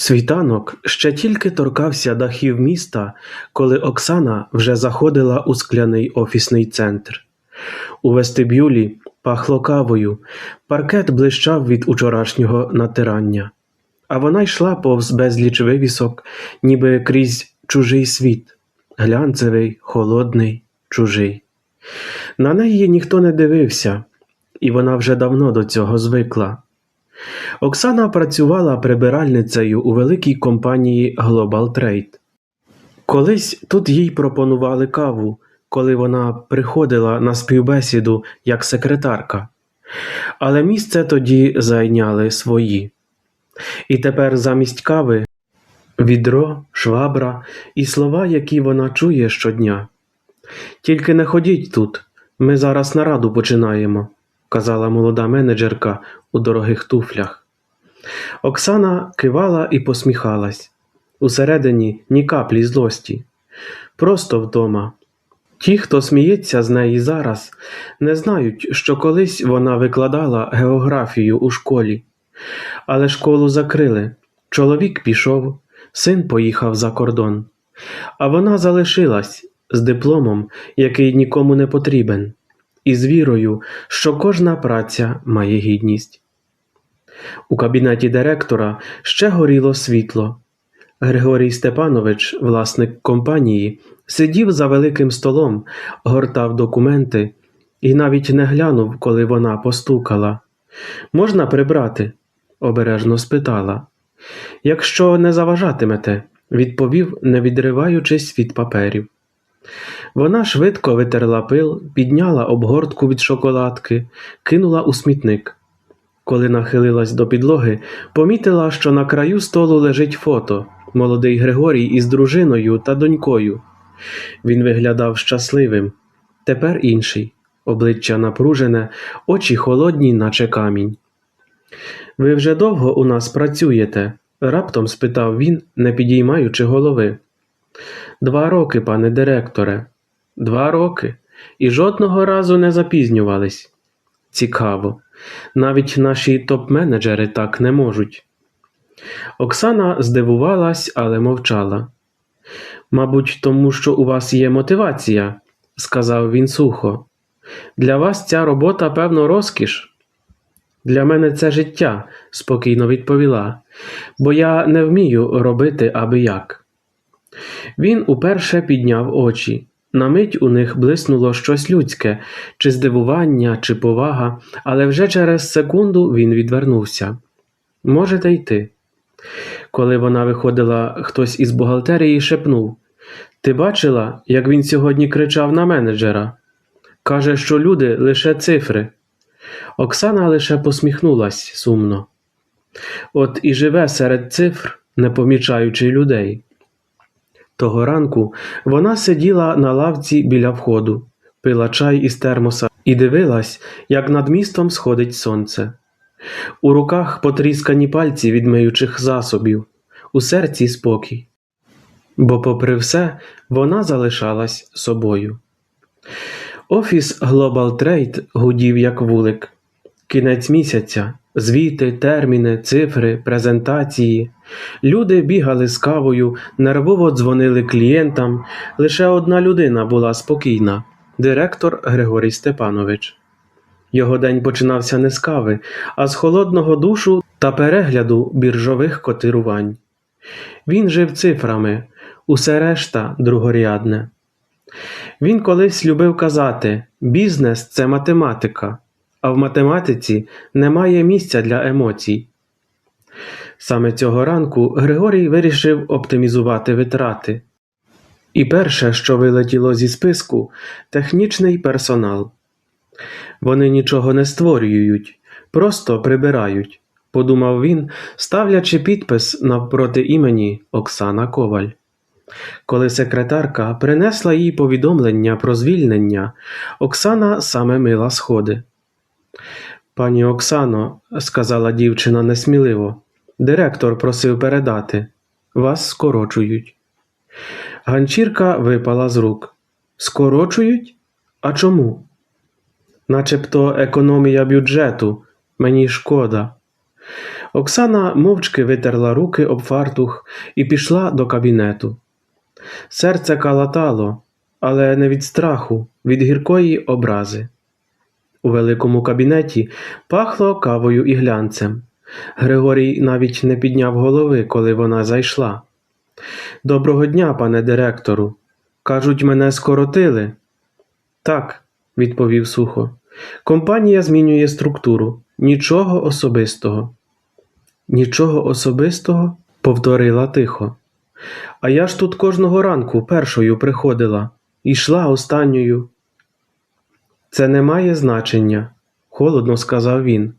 Світанок ще тільки торкався дахів міста, коли Оксана вже заходила у скляний офісний центр. У вестибюлі пахло кавою, паркет блищав від учорашнього натирання, а вона йшла повз безліч вивісок, ніби крізь чужий світ, глянцевий, холодний, чужий. На неї ніхто не дивився, і вона вже давно до цього звикла. Оксана працювала прибиральницею у великій компанії Global Trade. Колись тут їй пропонували каву, коли вона приходила на співбесіду як секретарка, але місце тоді зайняли свої. І тепер замість кави відро, швабра і слова, які вона чує щодня. Тільки не ходіть тут, ми зараз нараду починаємо, казала молода менеджерка у дорогих туфлях. Оксана кивала і посміхалась. Усередині ні каплі злості. Просто вдома. Ті, хто сміється з неї зараз, не знають, що колись вона викладала географію у школі. Але школу закрили. Чоловік пішов, син поїхав за кордон. А вона залишилась з дипломом, який нікому не потрібен, і з вірою, що кожна праця має гідність. У кабінеті директора ще горіло світло. Григорій Степанович, власник компанії, сидів за великим столом, гортав документи і навіть не глянув, коли вона постукала. Можна прибрати? обережно спитала. Якщо не заважатимете, відповів, не відриваючись від паперів. Вона швидко витерла пил, підняла обгортку від шоколадки, кинула у смітник. Коли нахилилась до підлоги, помітила, що на краю столу лежить фото молодий Григорій із дружиною та донькою. Він виглядав щасливим. Тепер інший, обличчя напружене, очі холодні, наче камінь. Ви вже довго у нас працюєте? раптом спитав він, не підіймаючи голови. Два роки, пане директоре. Два роки. І жодного разу не запізнювались. Цікаво. Навіть наші топ-менеджери так не можуть. Оксана здивувалась, але мовчала. Мабуть, тому що у вас є мотивація, сказав він сухо. Для вас ця робота, певно, розкіш. Для мене це життя, спокійно відповіла, бо я не вмію робити аби як. Він уперше підняв очі. На мить у них блиснуло щось людське, чи здивування, чи повага, але вже через секунду він відвернувся. Можете йти. Коли вона виходила, хтось із бухгалтерії шепнув Ти бачила, як він сьогодні кричав на менеджера? Каже, що люди лише цифри. Оксана лише посміхнулась сумно. От і живе серед цифр, не помічаючи людей. Того ранку вона сиділа на лавці біля входу, пила чай із термоса і дивилась, як над містом сходить сонце. У руках потріскані пальці від миючих засобів, у серці спокій. Бо, попри все, вона залишалась собою. Офіс Global Trade гудів як вулик. Кінець місяця, звіти, терміни, цифри, презентації. Люди бігали з кавою, нервово дзвонили клієнтам. Лише одна людина була спокійна директор Григорій Степанович. Його день починався не з кави, а з холодного душу та перегляду біржових котирувань. Він жив цифрами, усе решта другорядне. Він колись любив казати: бізнес це математика, а в математиці немає місця для емоцій. Саме цього ранку Григорій вирішив оптимізувати витрати. І перше, що вилетіло зі списку, технічний персонал. Вони нічого не створюють, просто прибирають, подумав він, ставлячи підпис навпроти імені Оксана Коваль. Коли секретарка принесла їй повідомлення про звільнення, Оксана саме мила сходи. Пані Оксано, сказала дівчина несміливо, директор просив передати. Вас скорочують. Ганчірка випала з рук. Скорочують? А чому? Начебто економія бюджету. Мені шкода. Оксана мовчки витерла руки об фартух і пішла до кабінету. Серце калатало, але не від страху, від гіркої образи. У великому кабінеті пахло кавою і глянцем. Григорій навіть не підняв голови, коли вона зайшла. Доброго дня, пане директору. Кажуть, мене скоротили. Так, відповів сухо. Компанія змінює структуру. Нічого особистого. Нічого особистого? повторила тихо. А я ж тут кожного ранку першою приходила, йшла останньою. Це не має значення, холодно сказав він.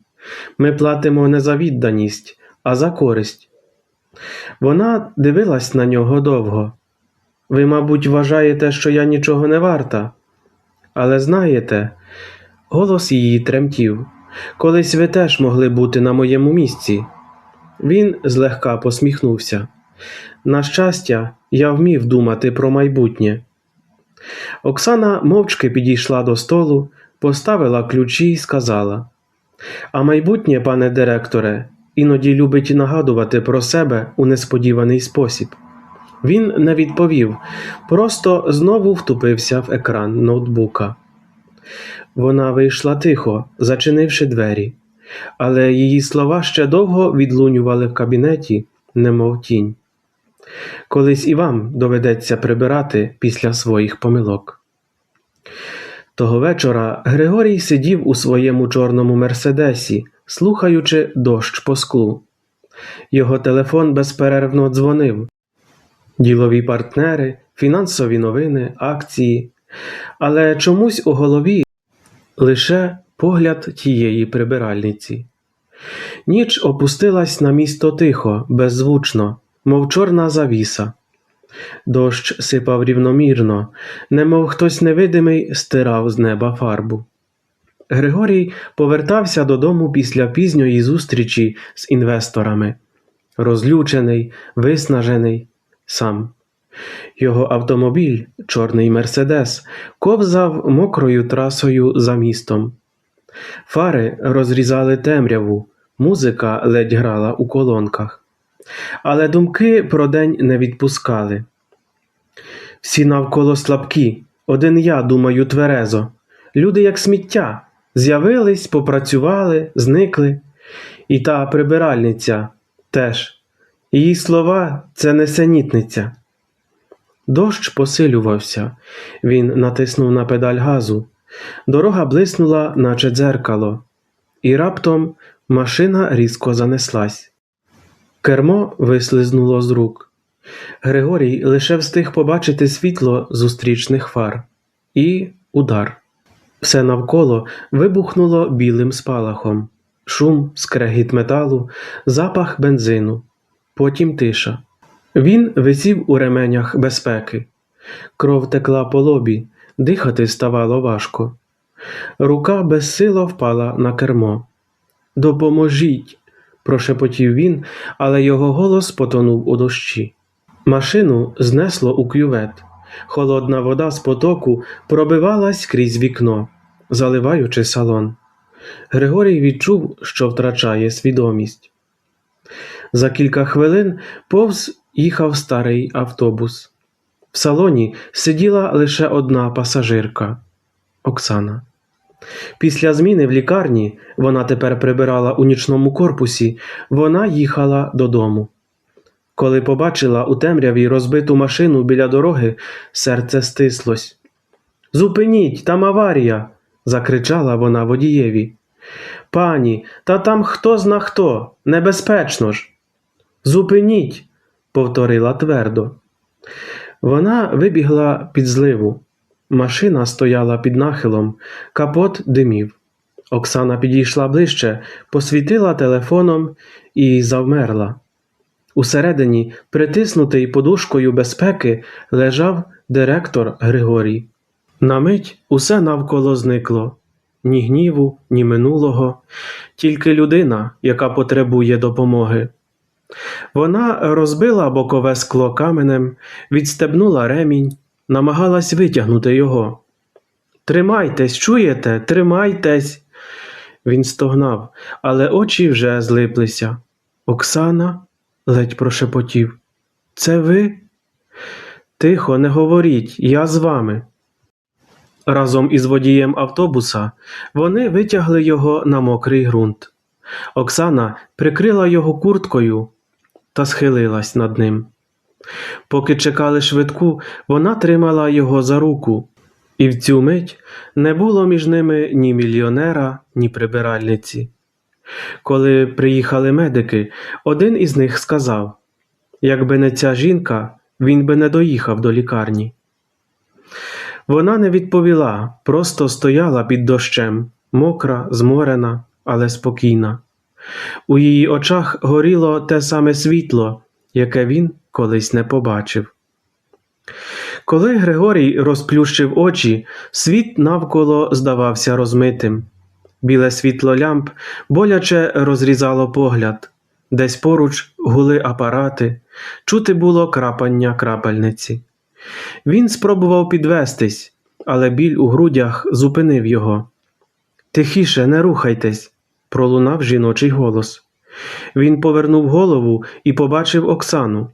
Ми платимо не за відданість, а за користь. Вона дивилась на нього довго. Ви, мабуть, вважаєте, що я нічого не варта. Але знаєте, голос її тремтів. Колись ви теж могли бути на моєму місці. Він злегка посміхнувся. На щастя, я вмів думати про майбутнє. Оксана мовчки підійшла до столу, поставила ключі і сказала: А майбутнє, пане директоре, іноді любить нагадувати про себе у несподіваний спосіб. Він не відповів, просто знову втупився в екран ноутбука. Вона вийшла тихо, зачинивши двері, але її слова ще довго відлунювали в кабінеті, немов тінь. Колись і вам доведеться прибирати після своїх помилок. Того вечора Григорій сидів у своєму чорному мерседесі, слухаючи дощ по склу. Його телефон безперервно дзвонив. Ділові партнери, фінансові новини, акції, але чомусь у голові лише погляд тієї прибиральниці. Ніч опустилась на місто тихо, беззвучно, мов чорна завіса. Дощ сипав рівномірно, немов хтось невидимий стирав з неба фарбу. Григорій повертався додому після пізньої зустрічі з інвесторами, розлючений, виснажений, сам. Його автомобіль, чорний мерседес, ковзав мокрою трасою за містом. Фари розрізали темряву, музика ледь грала у колонках. Але думки про день не відпускали. Всі навколо слабкі, один я думаю тверезо. Люди, як сміття, з'явились, попрацювали, зникли. І та прибиральниця теж. Її слова це несенітниця. Дощ посилювався. Він натиснув на педаль газу. Дорога блиснула, наче дзеркало, і раптом машина різко занеслась. Кермо вислизнуло з рук. Григорій лише встиг побачити світло зустрічних фар і удар. Все навколо вибухнуло білим спалахом, шум, скрегіт металу, запах бензину, потім тиша. Він висів у ременях безпеки. Кров текла по лобі, дихати ставало важко. Рука безсило впала на кермо. Допоможіть, прошепотів він, але його голос потонув у дощі. Машину знесло у кювет. Холодна вода з потоку пробивалась крізь вікно, заливаючи салон. Григорій відчув, що втрачає свідомість. За кілька хвилин повз їхав старий автобус. В салоні сиділа лише одна пасажирка Оксана. Після зміни в лікарні вона тепер прибирала у нічному корпусі, вона їхала додому. Коли побачила у темряві розбиту машину біля дороги, серце стислось. Зупиніть, там аварія. закричала вона водієві. Пані, та там хто зна хто, небезпечно ж. Зупиніть, повторила твердо. Вона вибігла під зливу. Машина стояла під нахилом, капот димів. Оксана підійшла ближче, посвітила телефоном і завмерла. Усередині, притиснутий подушкою безпеки, лежав директор Григорій. На мить усе навколо зникло ні гніву, ні минулого, тільки людина, яка потребує допомоги. Вона розбила бокове скло каменем, відстебнула ремінь, намагалась витягнути його. Тримайтесь, чуєте? Тримайтесь. Він стогнав, але очі вже злиплися. Оксана? ледь прошепотів. Це ви? Тихо, не говоріть, я з вами. Разом із водієм автобуса вони витягли його на мокрий ґрунт. Оксана прикрила його курткою та схилилась над ним. Поки чекали швидку, вона тримала його за руку, і в цю мить не було між ними ні мільйонера, ні прибиральниці. Коли приїхали медики, один із них сказав якби не ця жінка, він би не доїхав до лікарні. Вона не відповіла, просто стояла під дощем, мокра, зморена, але спокійна. У її очах горіло те саме світло, яке він колись не побачив. Коли Григорій розплющив очі, світ навколо здавався розмитим. Біле світло лямп боляче розрізало погляд, десь поруч гули апарати, чути було крапання крапельниці. Він спробував підвестись, але біль у грудях зупинив його. Тихіше, не рухайтесь, пролунав жіночий голос. Він повернув голову і побачив Оксану.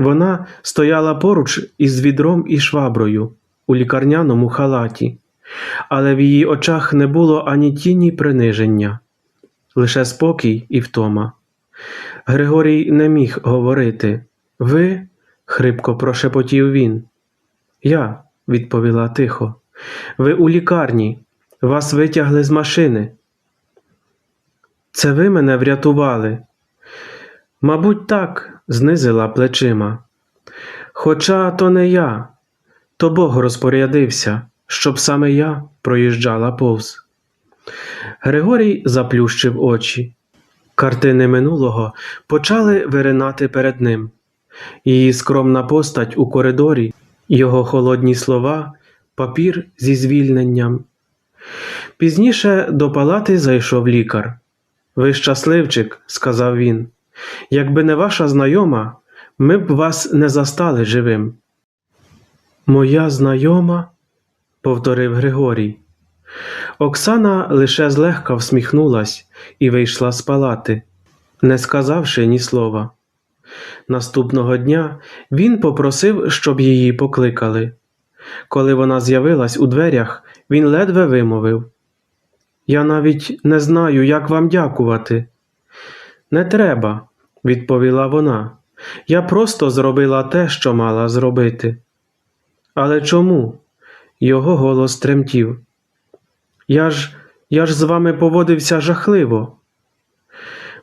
Вона стояла поруч із відром і шваброю у лікарняному халаті, але в її очах не було ані тіні приниження, лише спокій і втома. Григорій не міг говорити. Ви? хрипко прошепотів він. Я, відповіла тихо. Ви у лікарні. Вас витягли з машини. Це ви мене врятували. Мабуть, так, знизила плечима. Хоча то не я, то Бог розпорядився, щоб саме я проїжджала повз. Григорій заплющив очі. Картини минулого почали виринати перед ним. Її скромна постать у коридорі, його холодні слова, папір зі звільненням. Пізніше до палати зайшов лікар. Ви щасливчик, сказав він. Якби не ваша знайома, ми б вас не застали живим. Моя знайома, повторив Григорій. Оксана лише злегка всміхнулась і вийшла з палати, не сказавши ні слова. Наступного дня він попросив, щоб її покликали. Коли вона з'явилась у дверях, він ледве вимовив Я навіть не знаю, як вам дякувати. Не треба, відповіла вона. Я просто зробила те, що мала зробити. Але чому? Його голос тремтів. Я ж, я ж з вами поводився жахливо.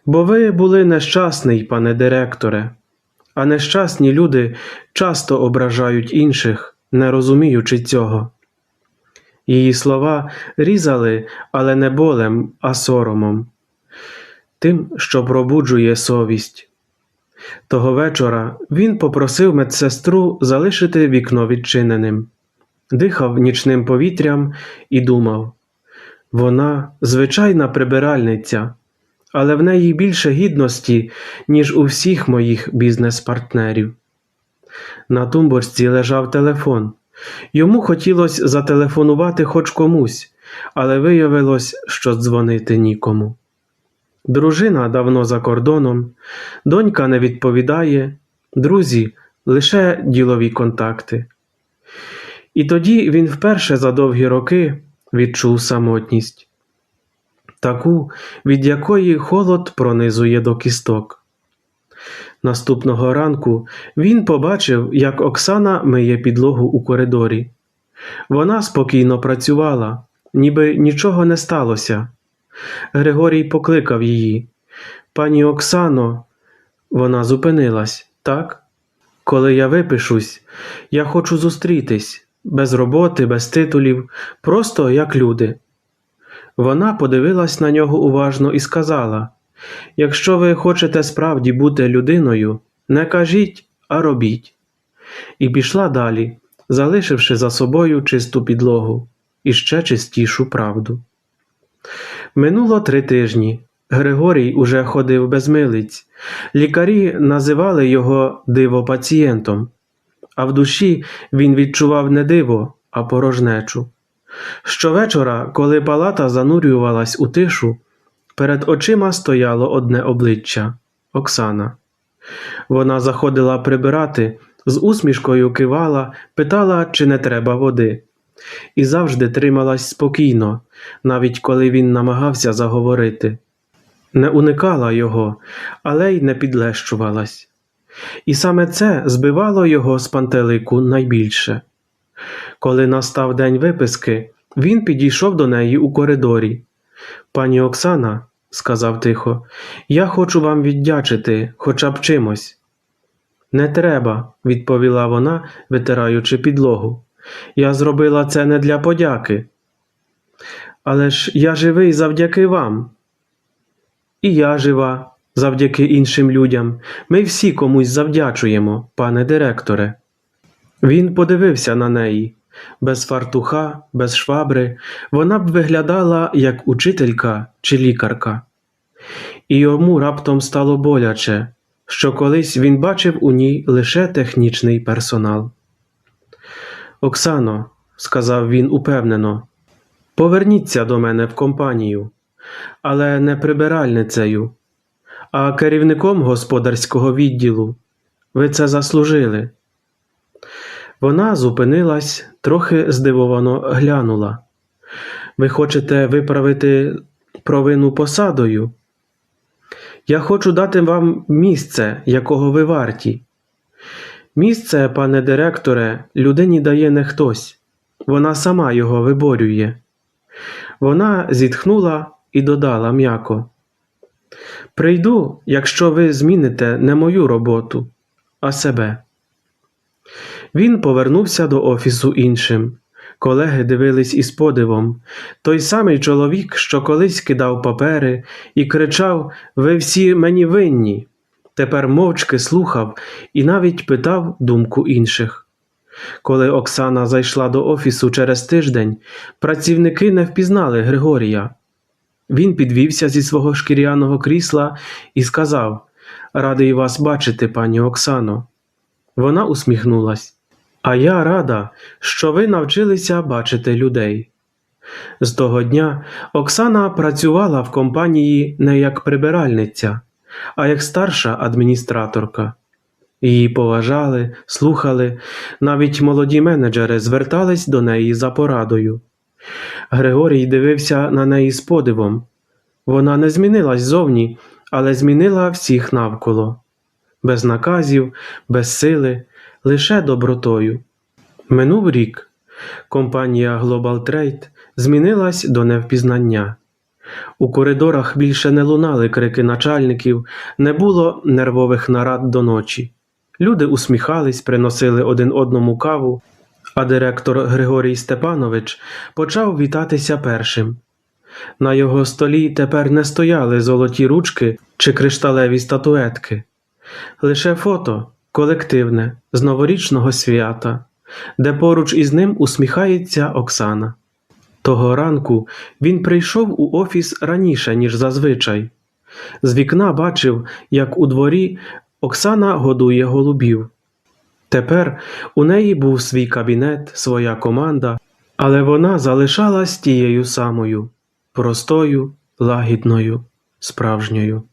Бо ви були нещасний, пане директоре, а нещасні люди часто ображають інших, не розуміючи цього. Її слова різали, але не болем, а соромом, тим, що пробуджує совість. Того вечора він попросив медсестру залишити вікно відчиненим, дихав нічним повітрям і думав вона звичайна прибиральниця, але в неї більше гідності, ніж у всіх моїх бізнес-партнерів. На тумбочці лежав телефон. Йому хотілося зателефонувати хоч комусь, але виявилось, що дзвонити нікому. Дружина давно за кордоном, донька не відповідає, друзі лише ділові контакти. І тоді він вперше за довгі роки відчув самотність, таку, від якої холод пронизує до кісток. Наступного ранку він побачив, як Оксана миє підлогу у коридорі. Вона спокійно працювала, ніби нічого не сталося. Григорій покликав її. Пані Оксано, вона зупинилась, так? Коли я випишусь, я хочу зустрітись, без роботи, без титулів, просто як люди. Вона подивилась на нього уважно і сказала Якщо ви хочете справді бути людиною, не кажіть, а робіть. І пішла далі, залишивши за собою чисту підлогу і ще чистішу правду. Минуло три тижні. Григорій уже ходив без милиць. Лікарі називали його диво пацієнтом, а в душі він відчував не диво, а порожнечу. Щовечора, коли палата занурювалась у тишу, перед очима стояло одне обличчя Оксана. Вона заходила прибирати, з усмішкою кивала, питала, чи не треба води. І завжди трималась спокійно, навіть коли він намагався заговорити. Не уникала його, але й не підлещувалась. І саме це збивало його з пантелику найбільше. Коли настав день виписки, він підійшов до неї у коридорі. Пані Оксана, сказав тихо, я хочу вам віддячити хоча б чимось. Не треба, відповіла вона, витираючи підлогу. Я зробила це не для подяки. Але ж я живий завдяки вам. І я жива завдяки іншим людям. Ми всі комусь завдячуємо, пане директоре. Він подивився на неї. Без фартуха, без швабри, вона б виглядала як учителька чи лікарка. І йому раптом стало боляче, що колись він бачив у ній лише технічний персонал. Оксано, сказав він упевнено, поверніться до мене в компанію, але не прибиральницею, а керівником господарського відділу. Ви це заслужили. Вона зупинилась, трохи здивовано глянула. Ви хочете виправити провину посадою? Я хочу дати вам місце, якого ви варті. Місце, пане директоре, людині дає не хтось, вона сама його виборює. Вона зітхнула і додала м'яко. Прийду, якщо ви зміните не мою роботу, а себе. Він повернувся до офісу іншим. Колеги дивились із подивом. Той самий чоловік, що колись кидав папери і кричав Ви всі мені винні. Тепер мовчки слухав і навіть питав думку інших. Коли Оксана зайшла до офісу через тиждень, працівники не впізнали Григорія. Він підвівся зі свого шкіряного крісла і сказав Радий вас бачити, пані Оксано. Вона усміхнулась. А я рада, що ви навчилися бачити людей. З того дня Оксана працювала в компанії не як прибиральниця, а як старша адміністраторка. Її поважали, слухали, навіть молоді менеджери звертались до неї за порадою. Григорій дивився на неї з подивом. Вона не змінилась зовні, але змінила всіх навколо без наказів, без сили, лише добротою. Минув рік. Компанія Global Trade змінилась до невпізнання. У коридорах більше не лунали крики начальників, не було нервових нарад до ночі. Люди усміхались, приносили один одному каву, а директор Григорій Степанович почав вітатися першим. На його столі тепер не стояли золоті ручки чи кришталеві статуетки, лише фото колективне з новорічного свята, де поруч із ним усміхається Оксана. Того ранку він прийшов у офіс раніше, ніж зазвичай. З вікна бачив, як у дворі Оксана годує голубів. Тепер у неї був свій кабінет, своя команда, але вона залишалась тією самою простою, лагідною, справжньою.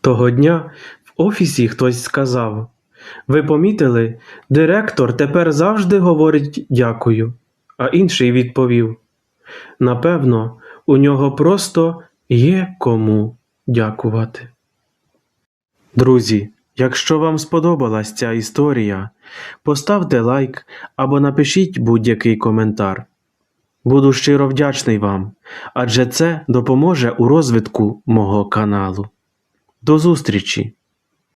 Того дня в офісі хтось сказав Ви помітили, директор тепер завжди говорить дякую, а інший відповів Напевно, у нього просто є кому дякувати. Друзі, якщо вам сподобалась ця історія, поставте лайк або напишіть будь-який коментар. Буду щиро вдячний вам, адже це допоможе у розвитку мого каналу. До зустрічі!